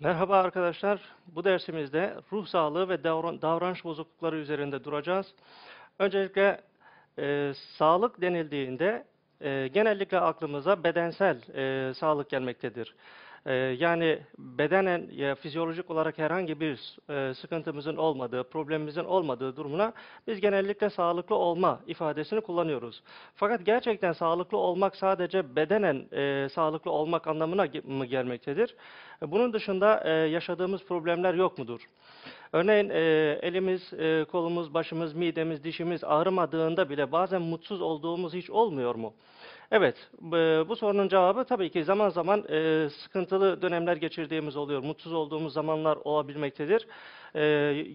Merhaba arkadaşlar. Bu dersimizde ruh sağlığı ve davran- davranış bozuklukları üzerinde duracağız. Öncelikle e, sağlık denildiğinde e, genellikle aklımıza bedensel e, sağlık gelmektedir. E, yani bedenen ya fizyolojik olarak herhangi bir e, sıkıntımızın olmadığı, problemimizin olmadığı durumuna biz genellikle sağlıklı olma ifadesini kullanıyoruz. Fakat gerçekten sağlıklı olmak sadece bedenen e, sağlıklı olmak anlamına mı gelmektedir? E, Bunun dışında e, yaşadığımız problemler yok mudur? Örneğin e, elimiz, e, kolumuz, başımız, midemiz, dişimiz ağrımadığında bile bazen mutsuz olduğumuz hiç olmuyor mu? Evet, bu bu sorunun cevabı tabii ki zaman zaman e, sıkıntılı dönemler geçirdiğimiz oluyor, mutsuz olduğumuz zamanlar olabilmektedir. E,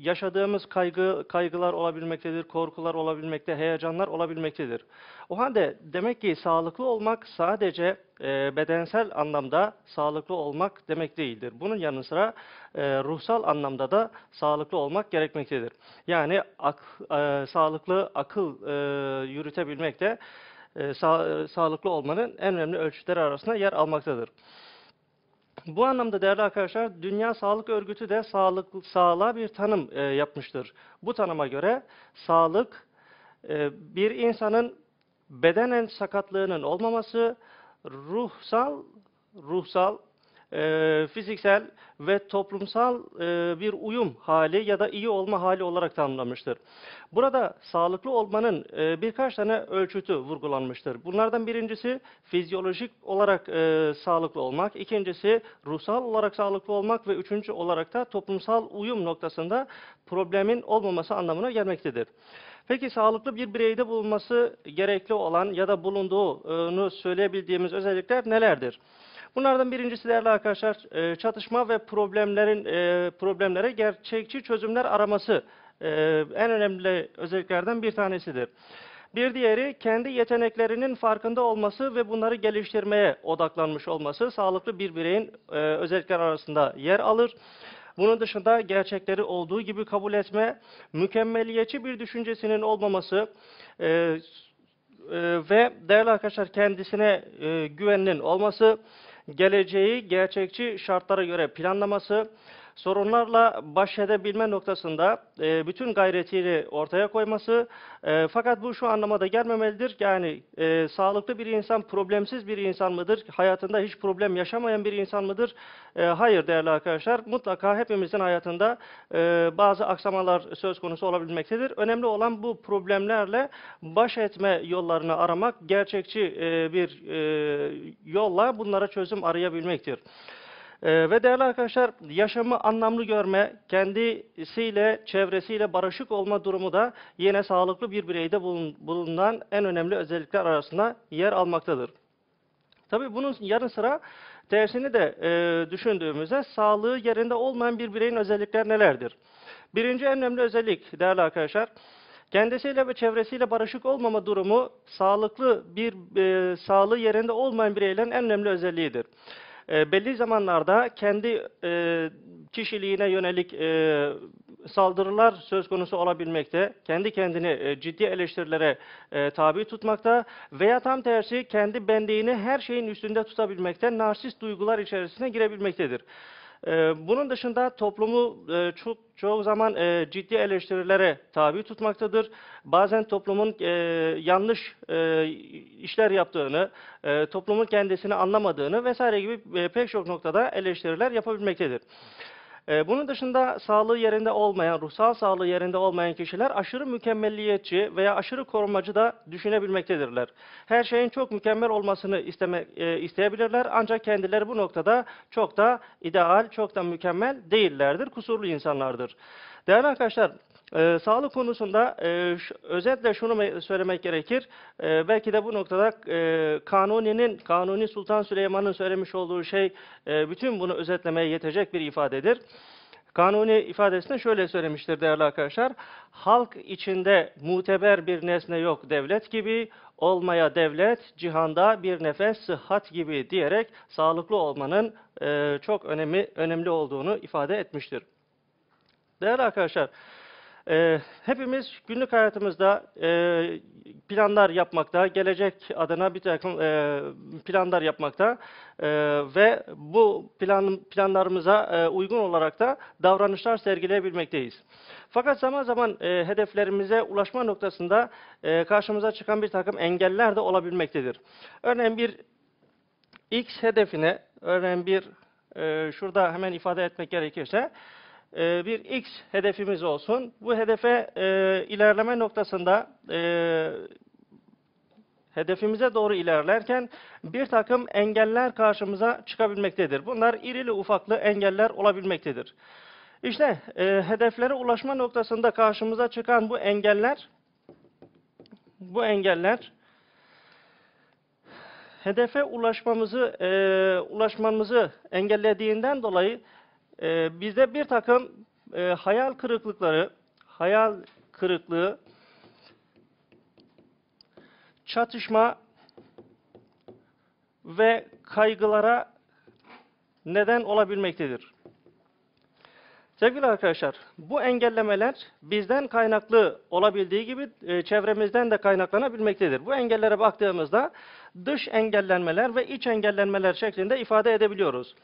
yaşadığımız kaygı, kaygılar olabilmektedir, korkular olabilmekte, heyecanlar olabilmektedir. O halde demek ki sağlıklı olmak sadece e, bedensel anlamda sağlıklı olmak demek değildir. Bunun yanı sıra e, ruhsal anlamda da sağlıklı olmak gerekmektedir. Yani ak, e, sağlıklı akıl e, yürütebilmek de e, sa- e, sağlıklı olmanın en önemli ölçütleri arasında yer almaktadır. Bu anlamda değerli arkadaşlar, Dünya Sağlık Örgütü de sağlık, sağlığa bir tanım e, yapmıştır. Bu tanıma göre sağlık e, bir insanın bedenen sakatlığının olmaması, ruhsal, ruhsal, e, fiziksel ve toplumsal e, bir uyum hali ya da iyi olma hali olarak tanımlamıştır. Burada sağlıklı olmanın e, birkaç tane ölçütü vurgulanmıştır. Bunlardan birincisi fizyolojik olarak e, sağlıklı olmak, ikincisi ruhsal olarak sağlıklı olmak ve üçüncü olarak da toplumsal uyum noktasında problemin olmaması anlamına gelmektedir. Peki sağlıklı bir bireyde bulunması gerekli olan ya da bulunduğunu söyleyebildiğimiz özellikler nelerdir? Bunlardan birincisi değerli arkadaşlar e, çatışma ve problemlerin e, problemlere gerçekçi çözümler araması e, en önemli özelliklerden bir tanesidir. Bir diğeri kendi yeteneklerinin farkında olması ve bunları geliştirmeye odaklanmış olması sağlıklı bir bireyin özellikler arasında yer alır. Bunun dışında gerçekleri olduğu gibi kabul etme, mükemmeliyetçi bir düşüncesinin olmaması e, e, ve değerli arkadaşlar kendisine e, güveninin olması, geleceği gerçekçi şartlara göre planlaması, sorunlarla baş edebilme noktasında e, bütün gayretiyle ortaya koyması. E, fakat bu şu anlamada gelmemelidir. Yani e, sağlıklı bir insan problemsiz bir insan mıdır? Hayatında hiç problem yaşamayan bir insan mıdır? E, hayır değerli arkadaşlar. Mutlaka hepimizin hayatında e, bazı aksamalar söz konusu olabilmektedir. Önemli olan bu problemlerle baş etme yollarını aramak, gerçekçi e, bir e, yolla bunlara çözüm arayabilmektir. Ee, ve değerli arkadaşlar yaşamı anlamlı görme, kendisiyle, çevresiyle barışık olma durumu da yine sağlıklı bir bireyde bulun- bulunan en önemli özellikler arasında yer almaktadır. Tabii bunun yanı sıra tersini de e, düşündüğümüzde sağlığı yerinde olmayan bir bireyin özellikler nelerdir? Birinci en önemli özellik değerli arkadaşlar, kendisiyle ve çevresiyle barışık olmama durumu sağlıklı bir e, sağlığı yerinde olmayan bireylerin en önemli özelliğidir. E, belli zamanlarda kendi e, kişiliğine yönelik e, saldırılar söz konusu olabilmekte, kendi kendini e, ciddi eleştirilere e, tabi tutmakta veya tam tersi kendi benliğini her şeyin üstünde tutabilmekte, narsist duygular içerisine girebilmektedir. E, bunun dışında toplumu e, çok çoğu zaman e, ciddi eleştirilere tabi tutmaktadır. Bazen toplumun e, yanlış işler yaptığını, toplumun kendisini anlamadığını vesaire gibi pek çok noktada eleştiriler yapabilmektedir. E, Bunun dışında sağlığı yerinde olmayan, ruhsal sağlığı yerinde olmayan kişiler aşırı mükemmeliyetçi veya aşırı korumacı da düşünebilmektedirler. Her şeyin çok mükemmel olmasını isteme, e, isteyebilirler ancak kendileri bu noktada çok da ideal, çok da mükemmel değillerdir, kusurlu insanlardır. Değerli arkadaşlar, e, sağlık konusunda e, özetle şunu me- söylemek gerekir. E, belki de bu noktada e, Kanuni'nin, Kanuni Sultan Süleyman'ın söylemiş olduğu şey e, bütün bunu özetlemeye yetecek bir ifadedir. Kanuni ifadesinde şöyle söylemiştir değerli arkadaşlar. Halk içinde muteber bir nesne yok devlet gibi, olmaya devlet, cihanda bir nefes sıhhat gibi diyerek sağlıklı olmanın e, çok önemli, önemli olduğunu ifade etmiştir. Değerli arkadaşlar, Ee, hepimiz günlük hayatımızda e, planlar yapmakta, gelecek adına bir takım e, planlar yapmakta e, ve bu plan planlarımıza e, uygun olarak da davranışlar sergileyebilmekteyiz. Fakat zaman zaman e, hedeflerimize ulaşma noktasında e, karşımıza çıkan bir takım engeller de olabilmektedir. Örneğin bir X hedefine, örneğin bir e, şurada hemen ifade etmek gerekirse, e, bir X hedefimiz olsun. Bu hedefe e, ilerleme noktasında e, hedefimize doğru ilerlerken bir takım engeller karşımıza çıkabilmektedir. Bunlar irili ufaklı engeller olabilmektedir. İşte e, hedeflere ulaşma noktasında karşımıza çıkan bu engeller, bu engeller hedefe ulaşmamızı e, ulaşmamızı engellediğinden dolayı e, bizde bir takım e, hayal kırıklıkları, hayal kırıklığı, çatışma ve kaygılara neden olabilmektedir. Sevgili arkadaşlar, bu engellemeler bizden kaynaklı olabildiği gibi e, çevremizden de kaynaklanabilmektedir. Bu engellere baktığımızda dış engellenmeler ve iç engellenmeler şeklinde ifade edebiliyoruz.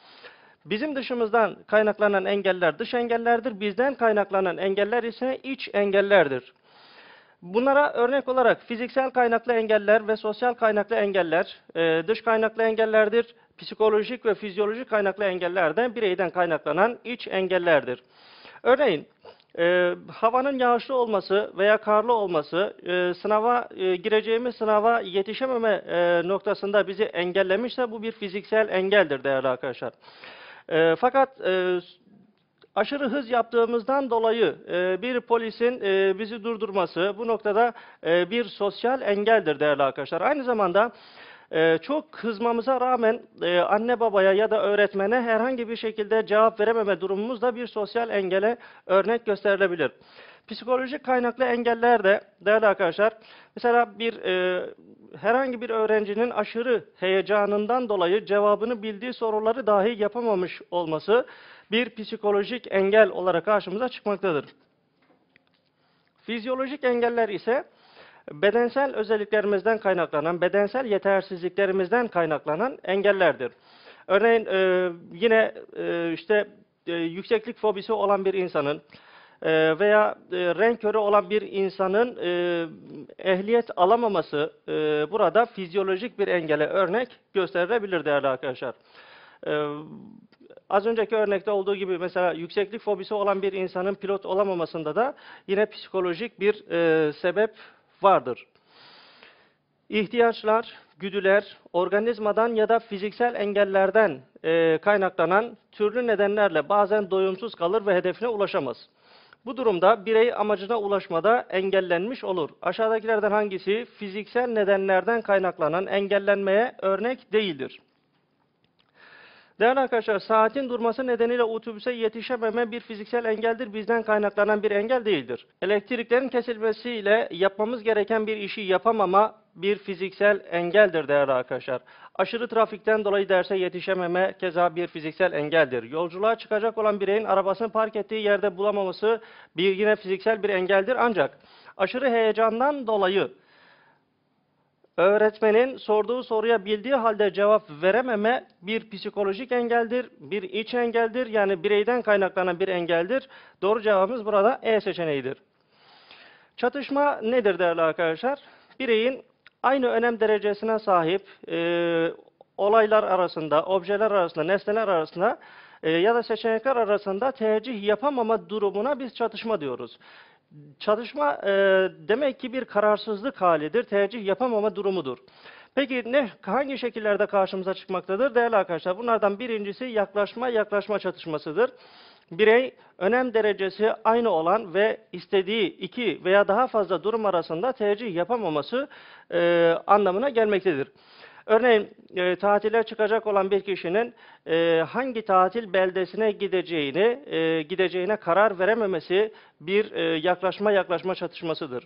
Bizim dışımızdan kaynaklanan engeller dış engellerdir. Bizden kaynaklanan engeller ise iç engellerdir. Bunlara örnek olarak fiziksel kaynaklı engeller ve sosyal kaynaklı engeller, e, dış kaynaklı engellerdir. Psikolojik ve fizyolojik kaynaklı engeller de bireyden kaynaklanan iç engellerdir. Örneğin e, havanın yağışlı olması veya karlı olması e, sınava e, gireceğimiz sınava yetişememe e, noktasında bizi engellemişse bu bir fiziksel engeldir değerli arkadaşlar. E, fakat e, aşırı hız yaptığımızdan dolayı e, bir polisin e, bizi durdurması bu noktada e, bir sosyal engeldir değerli arkadaşlar. Aynı zamanda e, çok kızmamıza rağmen e, anne babaya ya da öğretmene herhangi bir şekilde cevap verememe durumumuz da bir sosyal engele örnek gösterilebilir. Psikolojik kaynaklı engeller de değerli arkadaşlar, mesela bir e, herhangi bir öğrencinin aşırı heyecanından dolayı cevabını bildiği soruları dahi yapamamış olması bir psikolojik engel olarak karşımıza çıkmaktadır. Fizyolojik engeller ise bedensel özelliklerimizden kaynaklanan, bedensel yetersizliklerimizden kaynaklanan engellerdir. Örneğin e, yine e, işte e, yükseklik fobisi olan bir insanın e, veya e, renk körü olan bir insanın e, ehliyet alamaması e, burada fizyolojik bir engele örnek gösterilebilir değerli arkadaşlar. E, Az önceki örnekte olduğu gibi mesela yükseklik fobisi olan bir insanın pilot olamamasında da yine psikolojik bir e, sebep vardır. İhtiyaçlar, güdüler, organizmadan ya da fiziksel engellerden e, kaynaklanan türlü nedenlerle bazen doyumsuz kalır ve hedefine ulaşamaz. Bu durumda birey amacına ulaşmada engellenmiş olur. Aşağıdakilerden hangisi fiziksel nedenlerden kaynaklanan engellenmeye örnek değildir? Değerli arkadaşlar, saatin durması nedeniyle otobüse yetişememe bir fiziksel engeldir, bizden kaynaklanan bir engel değildir. Elektriklerin kesilmesiyle yapmamız gereken bir işi yapamama bir fiziksel engeldir değerli arkadaşlar. Aşırı trafikten dolayı derse yetişememe keza bir fiziksel engeldir. Yolculuğa çıkacak olan bireyin arabasını park ettiği yerde bulamaması bir yine fiziksel bir engeldir. Ancak aşırı heyecandan dolayı öğretmenin sorduğu soruya bildiği halde cevap verememe bir psikolojik engeldir, bir iç engeldir. Yani bireyden kaynaklanan bir engeldir. Doğru cevabımız burada E seçeneğidir. Çatışma nedir değerli arkadaşlar? Bireyin aynı önem derecesine sahip e, olaylar arasında, objeler arasında, nesneler arasında e, ya da seçenekler arasında tercih yapamama durumuna biz çatışma diyoruz. Çalışma e, demek ki bir kararsızlık halidir, tercih yapamama durumudur. Peki ne hangi şekillerde karşımıza çıkmaktadır? Değerli arkadaşlar bunlardan birincisi yaklaşma yaklaşma çatışmasıdır. Birey önem derecesi aynı olan ve istediği iki veya daha fazla durum arasında tercih yapamaması e, anlamına gelmektedir. Örneğin e, tatile çıkacak olan bir kişinin e, hangi tatil beldesine gideceğini e, gideceğine karar verememesi bir e, yaklaşma yaklaşma çatışmasıdır.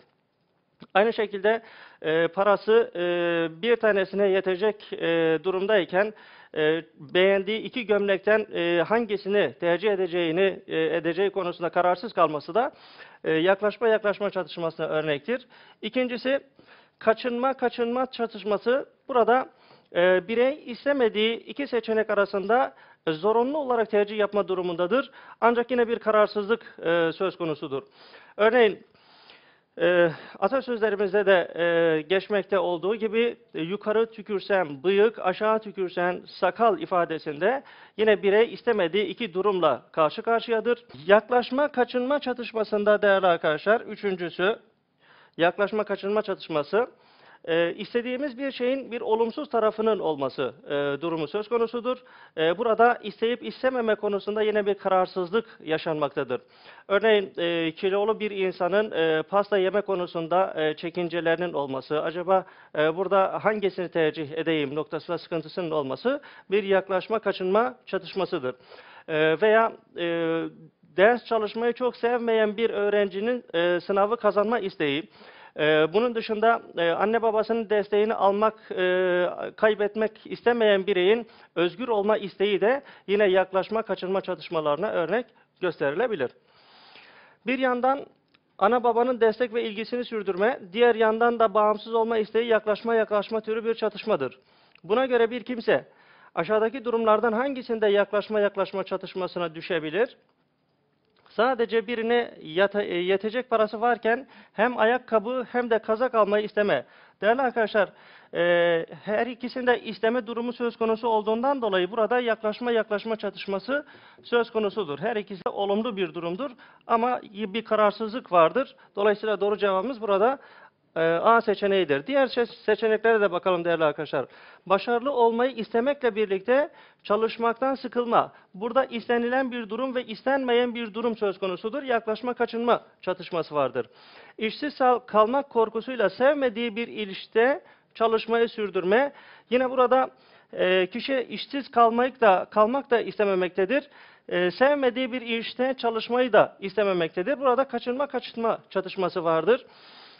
Aynı şekilde e, parası e, bir tanesine yetecek e, durumdayken e, beğendiği iki gömlekten e, hangisini tercih edeceğini e, edeceği konusunda kararsız kalması da e, yaklaşma yaklaşma çatışmasına örnektir. İkincisi kaçınma kaçınma çatışması burada e, birey istemediği iki seçenek arasında e, zorunlu olarak tercih yapma durumundadır. Ancak yine bir kararsızlık e, söz konusudur. Örneğin e, atasözlerimizde de e, geçmekte olduğu gibi e, yukarı tükürsen bıyık, aşağı tükürsen sakal ifadesinde yine birey istemediği iki durumla karşı karşıyadır. Yaklaşma kaçınma çatışmasında değerli arkadaşlar üçüncüsü yaklaşma kaçınma çatışması e, istediğimiz bir şeyin bir olumsuz tarafının olması e, durumu söz konusudur. E, burada isteyip istememe konusunda yine bir kararsızlık yaşanmaktadır. Örneğin e, kilolu bir insanın e, pasta yeme konusunda e, çekincelerinin olması, acaba e, burada hangisini tercih edeyim noktasında sıkıntısının olması bir yaklaşma kaçınma çatışmasıdır. E, veya e, ders çalışmayı çok sevmeyen bir öğrencinin e, sınavı kazanma isteği, ee, bunun dışında e, anne babasının desteğini almak, e, kaybetmek istemeyen bireyin özgür olma isteği de yine yaklaşma, kaçınma çatışmalarına örnek gösterilebilir. Bir yandan ana babanın destek ve ilgisini sürdürme, diğer yandan da bağımsız olma isteği yaklaşma yaklaşma türü bir çatışmadır. Buna göre bir kimse aşağıdaki durumlardan hangisinde yaklaşma yaklaşma çatışmasına düşebilir? Sadece birine yata, e, yetecek parası varken hem ayakkabı hem de kazak almayı isteme. Değerli arkadaşlar, e, her ikisinde isteme durumu söz konusu olduğundan dolayı burada yaklaşma yaklaşma çatışması söz konusudur. Her ikisi de olumlu bir durumdur ama bir kararsızlık vardır. Dolayısıyla doğru cevabımız burada A seçeneğidir. Diğer seçeneklere de bakalım değerli arkadaşlar. Başarılı olmayı istemekle birlikte çalışmaktan sıkılma. Burada istenilen bir durum ve istenmeyen bir durum söz konusudur. Yaklaşma kaçınma çatışması vardır. İşsiz kalmak korkusuyla sevmediği bir ilişkide çalışmayı sürdürme. Yine burada e, kişi işsiz kalmayı da kalmak da istememektedir. E, sevmediği bir işte çalışmayı da istememektedir. Burada kaçınma kaçınma çatışması vardır.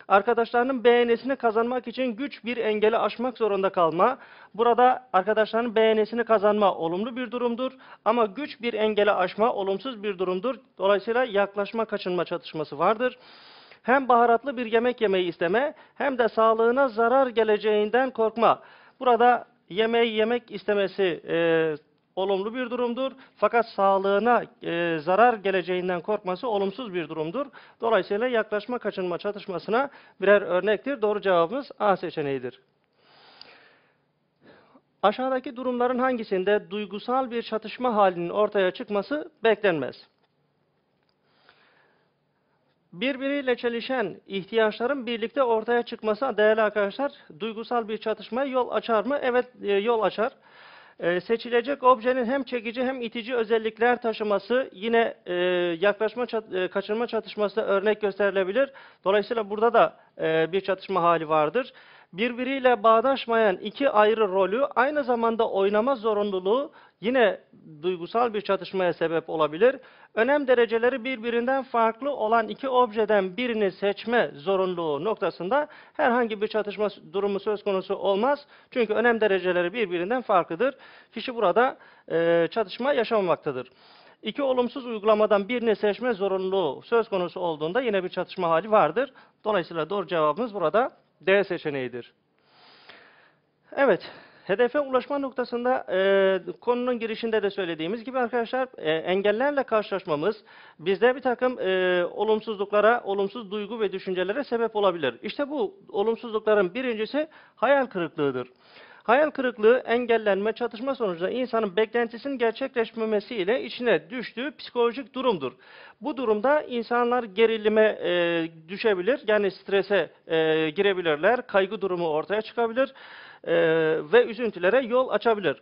Arkadaşlarının beğenisini kazanmak için güç bir engeli aşmak zorunda kalma. Burada arkadaşlarının beğenisini kazanma olumlu bir durumdur. Ama güç bir engeli aşma olumsuz bir durumdur. Dolayısıyla yaklaşma kaçınma çatışması vardır. Hem baharatlı bir yemek yemeyi isteme hem de sağlığına zarar geleceğinden korkma. Burada yemeği yemek istemesi e, olumlu bir durumdur. Fakat sağlığına e, zarar geleceğinden korkması olumsuz bir durumdur. Dolayısıyla yaklaşma kaçınma çatışmasına birer örnektir. Doğru cevabımız A seçeneğidir. Aşağıdaki durumların hangisinde duygusal bir çatışma halinin ortaya çıkması beklenmez? Birbiriyle çelişen ihtiyaçların birlikte ortaya çıkması değerli arkadaşlar duygusal bir çatışmaya yol açar mı? Evet e, yol açar. Ee, seçilecek objenin hem çekici hem itici özellikler taşıması yine e, yaklaşma çat, e, kaçırma çatışmasına örnek gösterilebilir. Dolayısıyla burada da e, bir çatışma hali vardır. Birbiriyle bağdaşmayan iki ayrı rolü aynı zamanda oynama zorunluluğu yine duygusal bir çatışmaya sebep olabilir. Önem dereceleri birbirinden farklı olan iki objeden birini seçme zorunluluğu noktasında herhangi bir çatışma durumu söz konusu olmaz. Çünkü önem dereceleri birbirinden farklıdır. Kişi burada e, çatışma yaşamamaktadır. İki olumsuz uygulamadan birini seçme zorunluluğu söz konusu olduğunda yine bir çatışma hali vardır. Dolayısıyla doğru cevabımız burada D seçeneğidir. Evet, Hedefe ulaşma noktasında e, konunun girişinde de söylediğimiz gibi arkadaşlar e, engellerle karşılaşmamız bizde bir takım e, olumsuzluklara, olumsuz duygu ve düşüncelere sebep olabilir. İşte bu olumsuzlukların birincisi hayal kırıklığıdır. Hayal kırıklığı, engellenme, çatışma sonucunda insanın beklentisinin gerçekleşmemesiyle içine düştüğü psikolojik durumdur. Bu durumda insanlar gerilime e, düşebilir, yani strese e, girebilirler, kaygı durumu ortaya çıkabilir e, ve üzüntülere yol açabilir.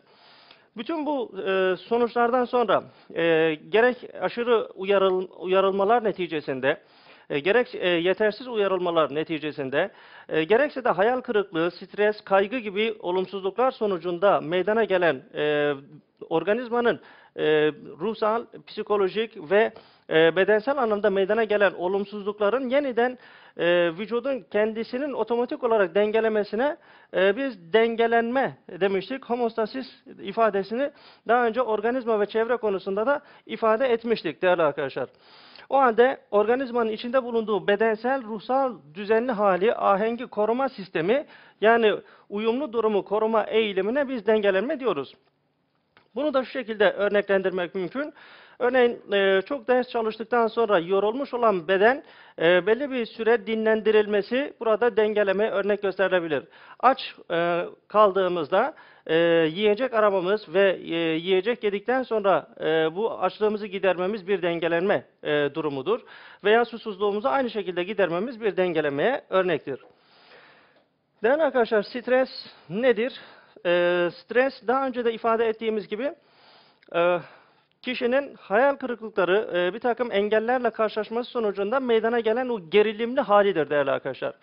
Bütün bu e, sonuçlardan sonra e, gerek aşırı uyarıl, uyarılmalar neticesinde, e, gerek e, yetersiz uyarılmalar neticesinde, e, gerekse de hayal kırıklığı, stres, kaygı gibi olumsuzluklar sonucunda meydana gelen e, organizmanın e, ruhsal, psikolojik ve e, bedensel anlamda meydana gelen olumsuzlukların yeniden e, vücudun kendisinin otomatik olarak dengelemesine e, biz dengelenme demiştik. Homostasis ifadesini daha önce organizma ve çevre konusunda da ifade etmiştik değerli arkadaşlar. O halde organizmanın içinde bulunduğu bedensel, ruhsal düzenli hali, ahengi koruma sistemi yani uyumlu durumu koruma eğilimine biz dengelenme diyoruz. Bunu da şu şekilde örneklendirmek mümkün. Örneğin e, çok ders çalıştıktan sonra yorulmuş olan beden e, belli bir süre dinlendirilmesi burada dengeleme örnek gösterilebilir. Aç e, kaldığımızda e, yiyecek aramamız ve e, yiyecek yedikten sonra e, bu açlığımızı gidermemiz bir dengelenme e, durumudur. Veya susuzluğumuzu aynı şekilde gidermemiz bir dengelemeye örnektir. Değerli arkadaşlar stres nedir? E, stres daha önce de ifade ettiğimiz gibi e, kişinin hayal kırıklıkları, e, bir takım engellerle karşılaşması sonucunda meydana gelen o gerilimli halidir değerli arkadaşlar.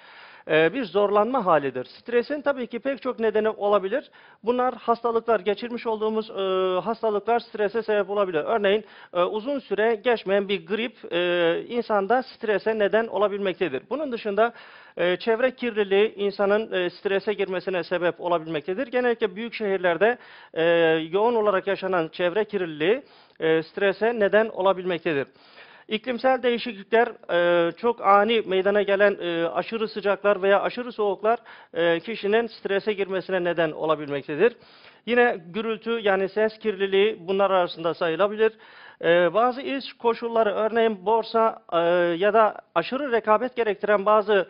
Bir zorlanma halidir. Stresin tabii ki pek çok nedeni olabilir. Bunlar hastalıklar, geçirmiş olduğumuz e, hastalıklar strese sebep olabilir. Örneğin e, uzun süre geçmeyen bir grip e, insanda strese neden olabilmektedir. Bunun dışında e, çevre kirliliği insanın e, strese girmesine sebep olabilmektedir. Genellikle büyük şehirlerde e, yoğun olarak yaşanan çevre kirliliği e, strese neden olabilmektedir. İklimsel değişiklikler, e, çok ani meydana gelen e, aşırı sıcaklar veya aşırı soğuklar e, kişinin strese girmesine neden olabilmektedir. Yine gürültü yani ses kirliliği bunlar arasında sayılabilir. Bazı iş koşulları örneğin borsa ya da aşırı rekabet gerektiren bazı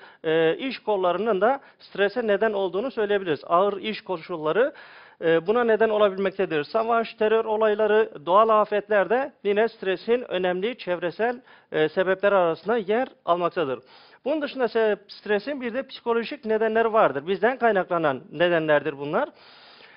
iş kollarının da strese neden olduğunu söyleyebiliriz. Ağır iş koşulları buna neden olabilmektedir. Savaş, terör olayları, doğal afetler de yine stresin önemli çevresel e, sebepler arasında yer almaktadır. Bunun dışında stresin bir de psikolojik nedenleri vardır. Bizden kaynaklanan nedenlerdir bunlar.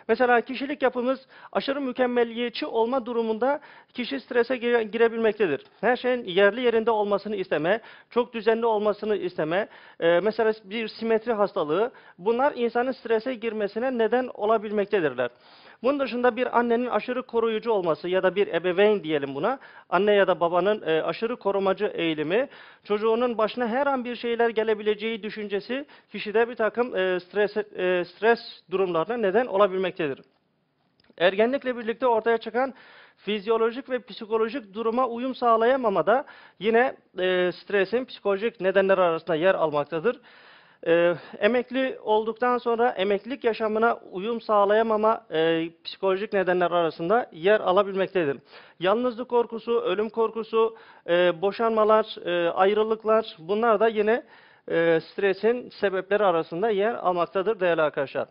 Mesela kişilik yapımız aşırı mükemmeliyetçi olma durumunda kişi strese gire, girebilmektedir. Her şeyin yerli yerinde olmasını isteme, çok düzenli olmasını isteme, e, mesela bir simetri hastalığı bunlar insanın strese girmesine neden olabilmektedirler. Bunun dışında bir annenin aşırı koruyucu olması ya da bir ebeveyn diyelim buna, anne ya da babanın e, aşırı korumacı eğilimi, çocuğunun başına her an bir şeyler gelebileceği düşüncesi kişide bir takım e, stres, e, stres durumlarına neden olabilmektedir. Ergenlikle birlikte ortaya çıkan fizyolojik ve psikolojik duruma uyum sağlayamamada yine e, stresin psikolojik nedenler arasında yer almaktadır. E, emekli olduktan sonra emeklilik yaşamına uyum sağlayamama e, psikolojik nedenler arasında yer alabilmektedir. Yalnızlık korkusu, ölüm korkusu, e, boşanmalar, e, ayrılıklar bunlar da yine e, stresin sebepleri arasında yer almaktadır değerli arkadaşlar.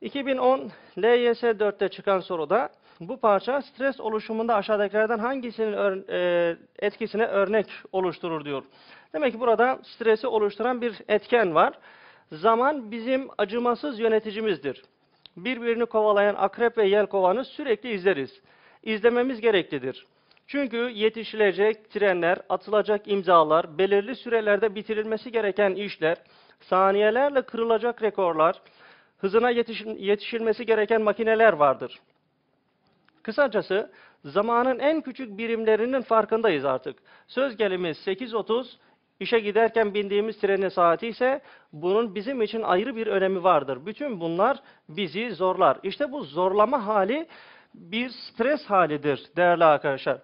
2010 LYS 4'te çıkan soruda bu parça stres oluşumunda aşağıdakilerden hangisinin ör, e, etkisine örnek oluşturur diyor. Demek ki burada stresi oluşturan bir etken var. Zaman bizim acımasız yöneticimizdir. Birbirini kovalayan akrep ve yelkovanı sürekli izleriz. İzlememiz gereklidir. Çünkü yetişilecek trenler, atılacak imzalar, belirli sürelerde bitirilmesi gereken işler, saniyelerle kırılacak rekorlar, hızına yetişilmesi gereken makineler vardır. Kısacası zamanın en küçük birimlerinin farkındayız artık. Söz gelimi 8.30, işe giderken bindiğimiz trenin saati ise bunun bizim için ayrı bir önemi vardır. Bütün bunlar bizi zorlar. İşte bu zorlama hali bir stres halidir değerli arkadaşlar.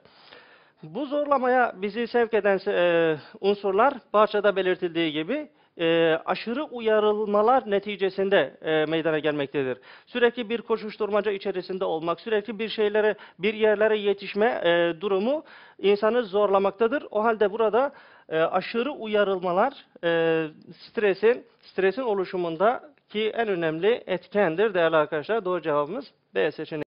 Bu zorlamaya bizi sevk eden e, unsurlar parçada belirtildiği gibi e, aşırı uyarılmalar neticesinde e, meydana gelmektedir. Sürekli bir koşuşturmaca içerisinde olmak, sürekli bir şeylere, bir yerlere yetişme e, durumu insanı zorlamaktadır. O halde burada e, aşırı uyarılmalar e, stresin, stresin oluşumunda ki en önemli etkendir değerli arkadaşlar. Doğru cevabımız B seçeneği.